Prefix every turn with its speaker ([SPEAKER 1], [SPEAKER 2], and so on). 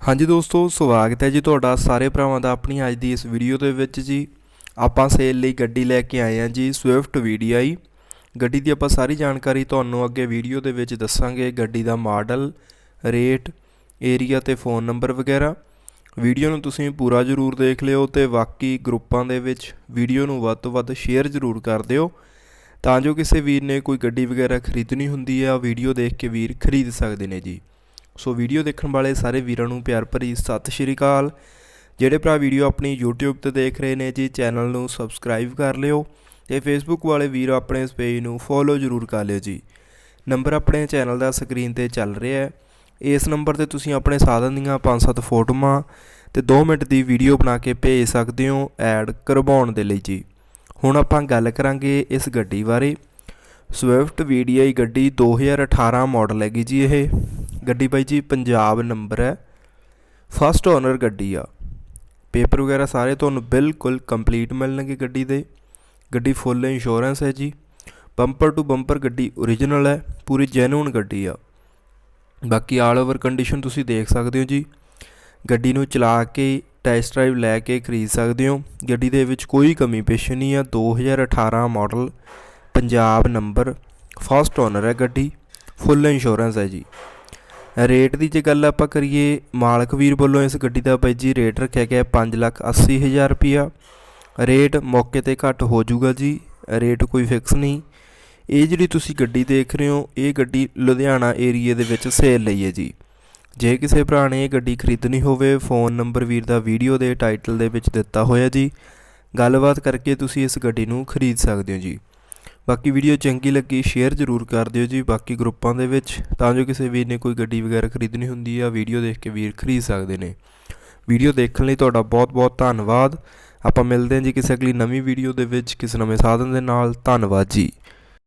[SPEAKER 1] ਹਾਂਜੀ ਦੋਸਤੋ, ਸਵਾਗਤ ਹੈ ਜੀ ਤੁਹਾਡਾ ਸਾਰੇ ਭਰਾਵਾਂ ਦਾ ਆਪਣੀ ਅੱਜ ਦੀ ਇਸ ਵੀਡੀਓ ਦੇ ਵਿੱਚ ਜੀ। ਆਪਾਂ ਸੇਲ ਲਈ ਗੱਡੀ ਲੈ ਕੇ ਆਏ ਹਾਂ ਜੀ ਸਵਿਫਟ VDI ਗੱਡੀ ਦੀ ਆਪਾਂ ਸਾਰੀ ਜਾਣਕਾਰੀ ਤੁਹਾਨੂੰ ਅੱਗੇ ਵੀਡੀਓ ਦੇ ਵਿੱਚ ਦੱਸਾਂਗੇ। ਗੱਡੀ ਦਾ ਮਾਡਲ, ਰੇਟ ਏਰੀਆ ਤੇ ਫੋਨ ਨੰਬਰ ਵਗੈਰਾ। ਵੀਡੀਓ ਨੂੰ ਤੁਸੀਂ ਪੂਰਾ ਜ਼ਰੂਰ ਦੇਖ ਲਿਓ ਤੇ ਬਾਕੀ ਗਰੁੱਪਾਂ ਦੇ ਵਿੱਚ ਵੀਡੀਓ ਨੂੰ ਵੱਧ ਤੋਂ ਵੱਧ ਸ਼ੇਅਰ ਜ਼ਰੂਰ ਕਰ ਦਿਓ। ਤਾਂ ਜੋ ਕਿਸੇ ਵੀਰ ਨੇ ਕੋਈ ਗੱਡੀ ਵਗੈਰਾ ਖਰੀਦਣੀ ਹੁੰਦੀ ਹੈ ਵੀਡੀਓ ਦੇਖ ਕੇ ਵੀਰ ਖਰੀਦ ਸਕਦੇ ਨੇ ਜੀ। ਸੋ ਵੀਡੀਓ ਦੇਖਣ ਵਾਲੇ ਸਾਰੇ ਵੀਰਾਂ ਨੂੰ ਪਿਆਰ ਭਰੀ ਸਤਿ ਸ਼੍ਰੀ ਅਕਾਲ। ਜਿਹੜੇ ਭਰਾ ਵੀਡੀਓ ਆਪਣੀ YouTube ਤੇ ਦੇਖ ਰਹੇ ਨੇ ਜੀ, ਚੈਨਲ ਨੂੰ ਸਬਸਕ੍ਰਾਈਬ ਕਰ ਲਿਓ ਤੇ Facebook ਵਾਲੇ ਵੀਰ ਆਪਣੇ ਇਸ ਪੇਜ ਨੂੰ ਫੋਲੋ ਜ਼ਰੂਰ ਕਰ ਲਿਓ ਜੀ। ਨੰਬਰ ਆਪਣੇ ਚੈਨਲ ਦਾ ਸਕਰੀਨ ਤੇ ਚੱਲ ਰਿਹਾ ਹੈ। ਇਸ ਨੰਬਰ ਤੇ ਤੁਸੀਂ ਆਪਣੇ ਸਾਧਨ ਦੀਆਂ 5-7 ਫੋਟੋਆਂ ਤੇ 2 ਮਿੰਟ ਦੀ ਵੀਡੀਓ ਬਣਾ ਕੇ ਭੇਜ ਸਕਦੇ ਹੋ ਐਡ ਕਰਵਾਉਣ ਦੇ ਲਈ ਜੀ। ਹੁਣ ਆਪਾਂ ਗੱਲ ਕਰਾਂਗੇ ਇਸ ਗੱਡੀ ਬਾਰੇ। ਸਵਿਫਟ VDI ਗੱਡੀ 2018 ਮਾਡਲ ਹੈਗੀ ਜੀ ਇਹ। ਗੱਡੀ ਬਾਈ ਜੀ ਪੰਜਾਬ ਨੰਬਰ ਹੈ। ਫਸਟ ਓਨਰ ਗੱਡੀ ਆ। ਪੇਪਰ ਵਗੈਰਾ ਸਾਰੇ ਤੁਹਾਨੂੰ ਬਿਲਕੁਲ ਕੰਪਲੀਟ ਮਿਲਣਗੇ ਗੱਡੀ ਦੇ। ਗੱਡੀ ਫੁੱਲ ਇੰਸ਼ੋਰੈਂਸ ਹੈ ਜੀ। ਬੰਪਰ ਟੂ ਬੰਪਰ ਗੱਡੀ ਓਰੀਜਨਲ ਹੈ। ਪੂਰੀ ਜੈਨੂਨ ਗੱਡੀ ਆ। ਬਾਕੀ ਆਲ ਓਵਰ ਕੰਡੀਸ਼ਨ ਤੁਸੀਂ ਦੇਖ ਸਕਦੇ ਹੋ ਜੀ। ਗੱਡੀ ਨੂੰ ਚਲਾ ਕੇ ਟੈਸਟ ਡਰਾਈਵ ਲੈ ਕੇ ਖਰੀਦ ਸਕਦੇ ਹੋ। ਗੱਡੀ ਦੇ ਵਿੱਚ ਕੋਈ ਕਮੀ ਪੇਸ਼ ਨਹੀਂ ਆ। 2018 model Punjab number first owner ਹੈ ਗੱਡੀ। ਫੁੱਲ ਇੰਸ਼ੋਰੈਂਸ ਹੈ ਜੀ। ਰੇਟ ਦੀ ਜੇ ਗੱਲ ਆਪਾਂ ਕਰੀਏ, ਮਾਲਕ ਵੀਰ ਵੱਲੋਂ ਇਸ ਗੱਡੀ ਦਾ ਬਾਈ ਜੀ ਰੇਟ ਰੱਖਿਆ ਗਿਆ 580000 ਰੁਪਿਆ ਰੇਟ ਮੌਕੇ ਤੇ ਘੱਟ ਹੋ ਜਾਊਗਾ ਜੀ, ਰੇਟ ਕੋਈ ਫਿਕਸ ਨਹੀਂ। ਇਹ ਜਿਹੜੀ ਤੁਸੀਂ ਗੱਡੀ ਦੇਖ ਰਹੇ ਹੋ, ਇਹ ਗੱਡੀ ਲੁਧਿਆਣਾ ਏਰੀਏ ਦੇ ਵਿੱਚ ਸੇਲ ਲਈ ਹੈ ਜੀ। ਜੇ ਕਿਸੇ ਭਰਾ ਨੇ ਇਹ ਗੱਡੀ ਖਰੀਦਣੀ ਹੋਵੇ, ਫੋਨ ਨੰਬਰ ਵੀਰ ਦਾ ਵੀਡੀਓ ਦੇ ਟਾਈਟਲ ਦੇ ਵਿੱਚ ਦਿੱਤਾ ਹੋਇਆ ਜੀ। ਗੱਲਬਾਤ ਕਰਕੇ ਤੁਸੀਂ ਇਸ ਗੱਡੀ ਨੂੰ ਖਰੀਦ ਸਕਦੇ ਹੋ ਜੀ। ਬਾਕੀ ਵੀਡੀਓ ਚੰਗੀ ਲੱਗੀ ਸ਼ੇਅਰ ਜ਼ਰੂਰ ਕਰ ਦਿਓ ਜੀ। ਬਾਕੀ ਗਰੁੱਪਾਂ ਦੇ ਵਿੱਚ ਤਾਂ ਜੋ ਕਿਸੇ ਵੀਰ ਨੇ ਕੋਈ ਗੱਡੀ ਵਗੈਰਾ ਖਰੀਦਣੀ ਹੁੰਦੀ ਆ ਵੀਡੀਓ ਦੇਖ ਕੇ ਵੀਰ ਖਰੀਦ ਸਕਦੇ ਨੇ। ਵੀਡੀਓ ਦੇਖਣ ਲਈ ਤੁਹਾਡਾ ਬਹੁਤ-ਬਹੁਤ ਧੰਨਵਾਦ। ਆਪਾਂ ਮਿਲਦੇ ਹਾਂ ਜੀ ਕਿਸੇ ਅਗਲੀ ਨਵੀਂ ਵੀਡੀਓ ਦੇ ਵਿੱਚ, ਕਿਸੇ ਨਵੇਂ ਸਾਧਨ ਦੇ ਨਾਲ। ਧੰਨਵਾਦ ਜੀ।